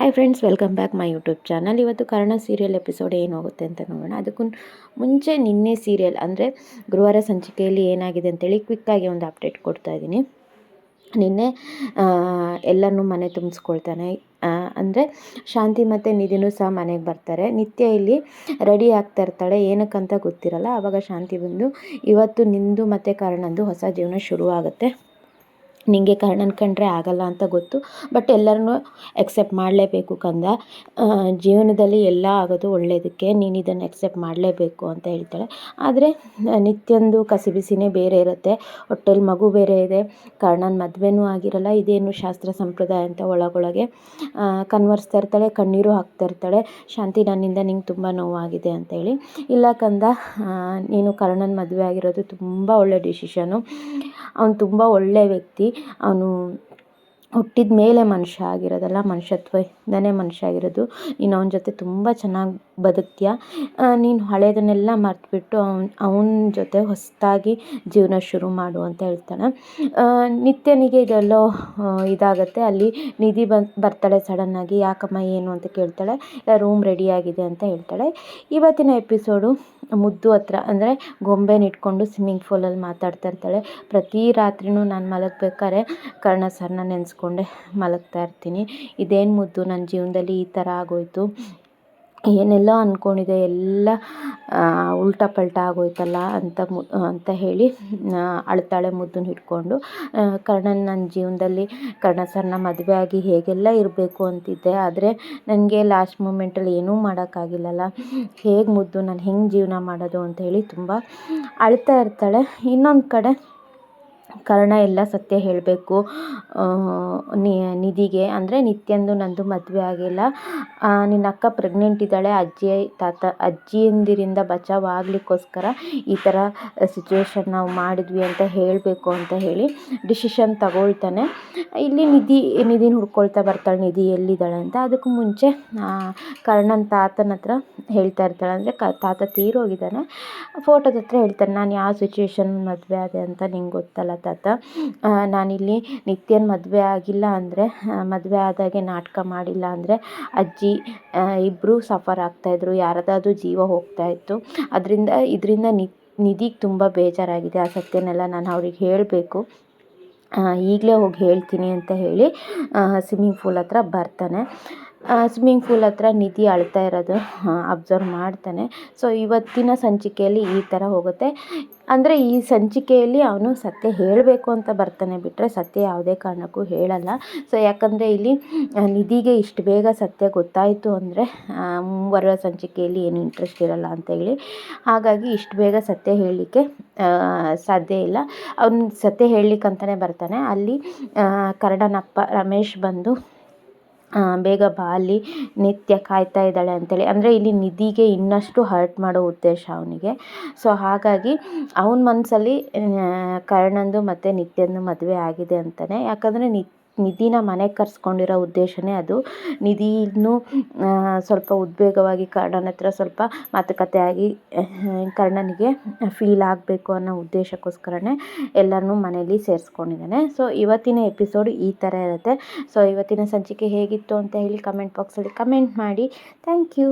Hi friends welcome back my YouTube channel ಇವತ್ತು Karna serial episode ಏನು ಹೋಗುತ್ತೆ ಅಂತ ನೋಡೋಣ. ಅದಕ್ಕೂ ಮುಂಚೆ ನಿನ್ನೆ ಸೀರಿಯಲ್ ಅಂದರೆ ಗುರುವಾರ ಸಂಚಿಕೆಯಲ್ಲಿ ಏನಾಗಿದೆ ಅಂತೇಳಿ ಕ್ವಿಕ್ಕಾಗಿ ಒಂದು ಅಪ್ಡೇಟ್ ಕೊಡ್ತಾ ಇದ್ದೀನಿ. ನಿನ್ನೆ ಎಲ್ಲನೂ ಮನೆ ತುಂಬಿಸ್ಕೊಳ್ತಾನೆ. ಅಂದರೆ ಶಾಂತಿ ಮತ್ತು ನಿಧಿನೂ ಸಹ ಮನೆಗೆ ಬರ್ತಾರೆ. ನಿತ್ಯ ಇಲ್ಲಿ ರೆಡಿ ಆಗ್ತಾ ಇರ್ತಾಳೆ. ಏನಕ್ಕಂತ ಗೊತ್ತಿರಲ್ಲ. ಆವಾಗ ಶಾಂತಿ ಬಂದು ಇವತ್ತು ನಿಂದು ಮತ್ತು ಕಾರಣಂದು ಹೊಸ ಜೀವನ ಶುರುವಾಗುತ್ತೆ. ನಿಂಗೆ ಕರ್ಣನ ಕಂಡ್ರೆ ಆಗಲ್ಲ ಅಂತ ಗೊತ್ತು. ಬಟ್ ಎಲ್ಲರನ್ನೂ ಎಕ್ಸೆಪ್ಟ್ ಮಾಡಲೇಬೇಕು ಕಂದ. ಜೀವನದಲ್ಲಿ ಎಲ್ಲ ಆಗೋದು ಒಳ್ಳೆಯದಕ್ಕೆ ನೀನು ಇದನ್ನು ಎಕ್ಸೆಪ್ಟ್ ಮಾಡಲೇಬೇಕು ಅಂತ ಹೇಳ್ತಾಳೆ. ಆದರೆ, ನಿತ್ಯಂದು ಕಸಿಬಿಸಿನೇ ಬೇರೆ ಇರುತ್ತೆ. ಹೊಟ್ಟೆಲಿ ಮಗು ಬೇರೆ ಇದೆ. ಕರ್ಣನ ಮದುವೆನೂ ಆಗಿರಲ್ಲ. ಇದೇನು ಶಾಸ್ತ್ರ ಸಂಪ್ರದಾಯ ಅಂತ ಒಳಗೊಳಗೆ ಕನ್ವರ್ಸ್ತಾ ಇರ್ತಾಳೆ, ಕಣ್ಣೀರು ಹಾಕ್ತಾ ಇರ್ತಾಳೆ. ಶಾಂತಿ ನನ್ನಿಂದ ನಿಂಗೆ ತುಂಬ ನೋವಾಗಿದೆ ಅಂತೇಳಿ ಇಲ್ಲ ಕಂದ ನೀನು ಕರ್ಣನ ಮದುವೆ ಆಗಿರೋದು ತುಂಬ ಒಳ್ಳೆ ಡಿಸಿಷನು ಅವನು ತುಂಬ ಒಳ್ಳೆಯ ವ್ಯಕ್ತಿ. ಅವನು ಹುಟ್ಟಿದ ಮೇಲೆ ಮನುಷ್ಯ ಆಗಿರೋದಲ್ಲ, ಮನುಷ್ಯತ್ವದಿಂದನೇ ಮನುಷ್ಯ ಆಗಿರೋದು. ನೀನು ಅವನ ಜೊತೆ ತುಂಬ ಚೆನ್ನಾಗಿ ಬದುಕ್ತೀಯ? ನೀನು ಹಳೆಯದನ್ನೆಲ್ಲ ಮರೆತುಬಿಟ್ಟು ಅವ್ನ, ಅವನ ಜೊತೆ ಹೊಸದಾಗಿ ಜೀವನ ಶುರು ಮಾಡು ಅಂತ ಹೇಳ್ತಾಳೆ. ನಿತ್ಯನಿಗೆ ಇದೆಲ್ಲೋ ಇದಾಗುತ್ತೆ. ಅಲ್ಲಿ ನಿಧಿ ಬಂದು ಬರ್ತಾಳೆ ಸಡನ್ನಾಗಿ ಯಾಕಮ್ಮ ಏನು ಅಂತ ಕೇಳ್ತಾಳೆ. ರೂಮ್ ರೆಡಿಯಾಗಿದೆ ಅಂತ ಹೇಳ್ತಾಳೆ. ಇವತ್ತಿನ ಎಪಿಸೋಡು ಮುದ್ದು ಹತ್ರ, ಅಂದರೆ ಗೊಂಬೆನ ಇಟ್ಕೊಂಡು ಸ್ವಿಮ್ಮಿಂಗ್ ಫೂಲಲ್ಲಿ ಮಾತಾಡ್ತಾ ಇರ್ತಾಳೆ. ಪ್ರತಿ ರಾತ್ರಿನೂ ನಾನು ಮಲಗಬೇಕಾದ್ರೆ ಕರ್ಣ ಸರ್ನ ನೆನೆಸ್ಕೊಂಡೆ ಮಲಗ್ತಾ ಇರ್ತೀನಿ. ಇದೇನು ಮುದ್ದು ನನ್ನ ಜೀವನದಲ್ಲಿ ಈ ಥರ ಆಗೋಯಿತು. ಏನೆಲ್ಲ ಅಂದ್ಕೊಂಡಿದ್ದೆ ಎಲ್ಲ ಉಲ್ಟಾ ಪಲ್ಟಾ ಆಗೋಯ್ತಲ್ಲ ಅಂತ ಮು, ಅಂತ ಹೇಳಿ ಅಳ್ತಾಳೆ ಮುದ್ದನ್ನು ಹಿಡ್ಕೊಂಡು. ಕರ್ಣನ ನನ್ನ ಜೀವನದಲ್ಲಿ, ಕರ್ಣ ಸರ್ನ ಮದುವೆ ಆಗಿ ಹೇಗೆಲ್ಲ ಇರಬೇಕು ಅಂತಿದ್ದೆ, ಆದರೆ ನನಗೆ ಲಾಸ್ಟ್ ಮೂಮೆಂಟಲ್ಲಿ ಏನೂ ಮಾಡೋಕ್ಕಾಗಿಲ್ಲಲ್ಲ. ಹೇಗೆ ಮುದ್ದು, ನಾನು ಹೆಂಗೆ ಜೀವನ ಮಾಡೋದು ಅಂತ ಹೇಳಿ ತುಂಬ ಅಳ್ತಾ ಇರ್ತಾಳೆ. ಇನ್ನೊಂದು ಕಡೆ ಕರ್ಣ ಎಲ್ಲ ಸತ್ಯ ಹೇಳಬೇಕು. ನಿಧಿಗೆ. ಅಂದರೆ ನಿತ್ಯಂದು ನಂದು ಮದುವೆ ಆಗಿಲ್ಲ. ನಿನ್ನ ಅಕ್ಕ ಪ್ರೆಗ್ನೆಂಟ್ ಇದ್ದಾಳೆ. ಅಜ್ಜಿ ತಾತ, ಅಜ್ಜಿಯಂದಿರಿಂದ ಬಚಾವ್ ಆಗಲಿಕ್ಕೋಸ್ಕರ ಈ ಥರ ಸಿಚುವೇಶನ್ ನಾವು ಮಾಡಿದ್ವಿ ಅಂತ ಹೇಳಬೇಕು ಅಂತ ಹೇಳಿ ಡಿಸಿಷನ್ ತಗೊಳ್ತಾನೆ. ಇಲ್ಲಿ ನಿಧಿ, ನಿಧಿನ ಹುಡ್ಕೊಳ್ತಾ ಬರ್ತಾಳೆ. ನಿಧಿ ಎಲ್ಲಿದ್ದಾಳೆ ಅಂತ. ಅದಕ್ಕೂ ಮುಂಚೆ ಕರ್ಣನ ತಾತನ ಹತ್ರ ಹೇಳ್ತಾ ಇರ್ತಾಳೆ. ಅಂದರೆ ಕ, ತಾತ ತೀರೋಗಿದ್ದಾನೆ. ಫೋಟೋದ ಹತ್ರ ಹೇಳ್ತಾನೆ, ನಾನು ಯಾವ ಸಿಚುವೇಶನ್ ಮದುವೆ ಆದೆ ಅಂತ ನಿಂಗೆ ಗೊತ್ತಲ್ಲ. ತಾತ. ನಾನಿಲ್ಲಿ ನಿತ್ಯನ ಮದುವೆ ಆಗಿಲ್ಲ ಅಂದರೆ ಮದುವೆ ಆದಾಗೆ ನಾಟಕ ಮಾಡಿಲ್ಲ ಅಂದರೆ ಅಜ್ಜಿ ಇಬ್ಬರೂ ಸಫರ್ ಆಗ್ತಾಯಿದ್ರು ಯಾರದಾದ್ರೂ ಜೀವ ಹೋಗ್ತಾಯಿತ್ತು ಅದರಿಂದ, ಇದರಿಂದ ನಿಧಿಗೆ ತುಂಬ ಬೇಜಾರಾಗಿದೆ ಆ ಸತ್ಯನೆಲ್ಲ ನಾನು ಅವ್ರಿಗೆ ಹೇಳಬೇಕು. ಈಗಲೇ ಹೋಗಿ ಹೇಳ್ತೀನಿ ಅಂತ ಹೇಳಿ ಸ್ವಿಮ್ಮಿಂಗ್ ಫೂಲ್ ಹತ್ರ ಬರ್ತಾನೆ. ಸ್ವಿಮ್ಮಿಂಗ್ ಫೂಲ್ ಹತ್ರ ನಿಧಿ ಅಳ್ತಾ ಇರೋದು ಅಬ್ಸರ್ವ್ ಮಾಡ್ತಾನೆ. ಸೊ ಇವತ್ತಿನ ಸಂಚಿಕೆಯಲ್ಲಿ ಈ ಥರ ಹೋಗುತ್ತೆ. ಅಂದರೆ ಈ ಸಂಚಿಕೆಯಲ್ಲಿ ಅವನು ಸತ್ಯ ಹೇಳಬೇಕು ಅಂತ ಬರ್ತಾನೆ ಬಿಟ್ಟರೆ ಸತ್ಯ ಯಾವುದೇ ಕಾರಣಕ್ಕೂ ಹೇಳಲ್ಲ. ಸೊ ಯಾಕಂದರೆ ಇಲ್ಲಿ ನಿಧಿಗೆ ಇಷ್ಟು ಬೇಗ ಸತ್ಯ ಗೊತ್ತಾಯಿತು ಅಂದರೆ ಮುಂಬರುವ ಸಂಚಿಕೆಯಲ್ಲಿ ಏನು ಇಂಟ್ರೆಸ್ಟ್ ಇರಲ್ಲ ಅಂತೇಳಿ ಹಾಗಾಗಿ ಇಷ್ಟು ಬೇಗ ಸತ್ಯ ಹೇಳಲಿಕ್ಕೆ ಸಾಧ್ಯ ಇಲ್ಲ. ಅವನು ಸತ್ಯ ಹೇಳಲಿಕ್ಕಂತಲೇ ಬರ್ತಾನೆ. ಅಲ್ಲಿ ಕರಡನಪ್ಪ ರಮೇಶ್ ಬಂದು ಬೇಗ ಬಾ, ಅಲ್ಲಿ ನಿತ್ಯ ಕಾಯ್ತಾ ಇದ್ದಾಳೆ ಅಂತೇಳಿ. ಅಂದರೆ ಇಲ್ಲಿ ನಿಧಿಗೆ ಇನ್ನಷ್ಟು ಹರ್ಟ್ ಮಾಡೋ ಉದ್ದೇಶ ಅವನಿಗೆ. ಸೊ ಹಾಗಾಗಿ ಅವನ ಮನಸ್ಸಲ್ಲಿ ಕರ್ಣಂದು ಮತ್ತು ನಿತ್ಯಂದು ಮದುವೆ ಆಗಿದೆ ಅಂತಲೇ ಯಾಕಂದರೆ ನಿತ್ಯ ನಿಧಿನ ಮನೆಗೆ ಕರೆಸ್ಕೊಂಡಿರೋ ಉದ್ದೇಶನೇ ಅದು. ನಿಧಿನೂ ಸ್ವಲ್ಪ ಉದ್ವೇಗವಾಗಿ ಕರ್ಣನ ಹತ್ರ ಸ್ವಲ್ಪ ಮಾತುಕತೆ ಆಗಿ ಕರ್ಣನಿಗೆ ಫೀಲ್ ಆಗಬೇಕು ಅನ್ನೋ ಉದ್ದೇಶಕ್ಕೋಸ್ಕರನೇ ಎಲ್ಲರನ್ನೂ ಮನೆಯಲ್ಲಿ ಸೇರಿಸ್ಕೊಂಡಿದ್ದಾನೆ. ಸೊ ಇವತ್ತಿನ ಎಪಿಸೋಡ್ ಈ ಥರ ಇರುತ್ತೆ. ಸೊ ಇವತ್ತಿನ ಸಂಚಿಕೆ ಹೇಗಿತ್ತು ಅಂತ ಹೇಳಿ ಕಮೆಂಟ್ ಬಾಕ್ಸಲ್ಲಿ ಕಮೆಂಟ್ ಮಾಡಿ. Thank you